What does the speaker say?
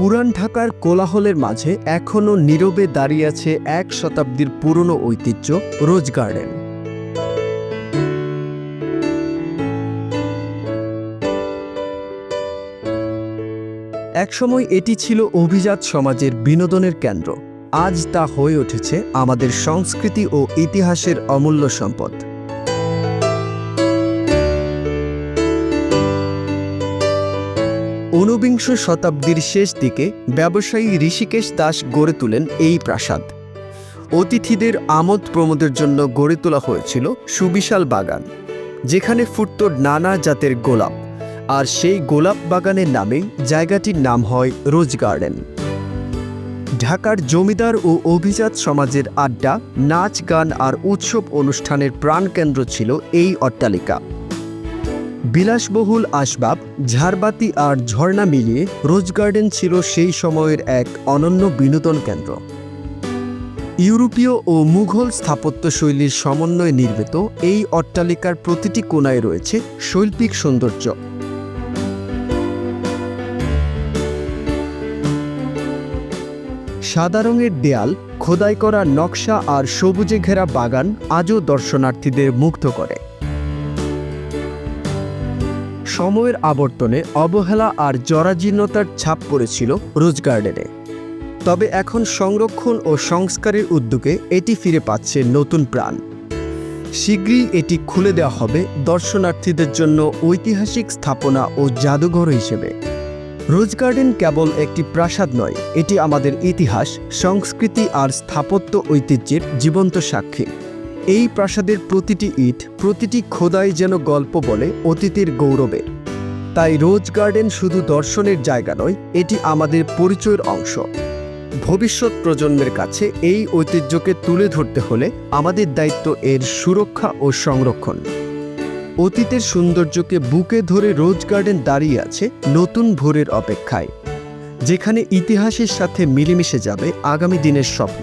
পুরান ঢাকার কোলাহলের মাঝে এখনও নীরবে দাঁড়িয়ে আছে এক শতাব্দীর পুরনো ঐতিহ্য, রোজ গার্ডেন। একসময় এটি ছিল অভিজাত সমাজের বিনোদনের কেন্দ্র। আজ তা হয়ে উঠেছে আমাদের সংস্কৃতি ও ইতিহাসের অমূল্য সম্পদ। ঊনবিংশ শতাব্দীর শেষ দিকে ব্যবসায়ী ঋষিকেশ দাস গড়ে তোলেন এই প্রাসাদ। অতিথিদের আমোদ প্রমোদের জন্য গড়ে তোলা হয়েছিল সুবিশাল বাগান, যেখানে ফুটত নানা জাতের গোলাপ, আর সেই গোলাপ বাগানের নামে জায়গাটির নাম হয় রোজ গার্ডেন। ঢাকার জমিদার ও অভিজাত সমাজের আড্ডা, নাচ, গান আর উৎসব অনুষ্ঠানের প্রাণকেন্দ্র ছিল এই অট্টালিকা। বিলাসবহুল আসবাব, ঝাড়বাতি আর ঝর্ণা মিলিয়ে রোজ গার্ডেন ছিল সেই সময়ের এক অনন্য বিনোদন কেন্দ্র। ইউরোপীয় ও মুঘল স্থাপত্যশৈলীর সমন্বয়ে নির্মিত এই অট্টালিকার প্রতিটি কোণায় রয়েছে শৈল্পিক সৌন্দর্য। সাদা রঙের দেয়াল, খোদাই করা নকশা আর সবুজে ঘেরা বাগান আজও দর্শনার্থীদের মুগ্ধ করে। সময়ের আবর্তনে অবহেলা আর জরাজীর্ণতার ছাপ পড়েছিল রোজ গার্ডেনে। তবে এখন সংরক্ষণ ও সংস্কারের উদ্যোগে এটি ফিরে পাচ্ছে নতুন প্রাণ। শীঘ্রই এটি খুলে দেওয়া হবে দর্শনার্থীদের জন্য ঐতিহাসিক স্থাপনা ও জাদুঘর হিসেবে। রোজ গার্ডেন কেবল একটি প্রাসাদ নয়, এটি আমাদের ইতিহাস, সংস্কৃতি আর স্থাপত্য ঐতিহ্যের জীবন্ত সাক্ষী। এই প্রাসাদের প্রতিটি ইট, প্রতিটি খোদাই যেন গল্প বলে অতীতের গৌরবে। তাই রোজ গার্ডেন শুধু দর্শনের জায়গা নয়, এটি আমাদের পরিচয়ের অংশ। ভবিষ্যৎ প্রজন্মের কাছে এই ঐতিহ্যকে তুলে ধরতে হলে আমাদের দায়িত্ব এর সুরক্ষা ও সংরক্ষণ। অতীতের সৌন্দর্যকে বুকে ধরে রোজ গার্ডেন দাঁড়িয়ে আছে নতুন ভোরের অপেক্ষায়, যেখানে ইতিহাসের সাথে মিলেমিশে যাবে আগামী দিনের স্বপ্ন।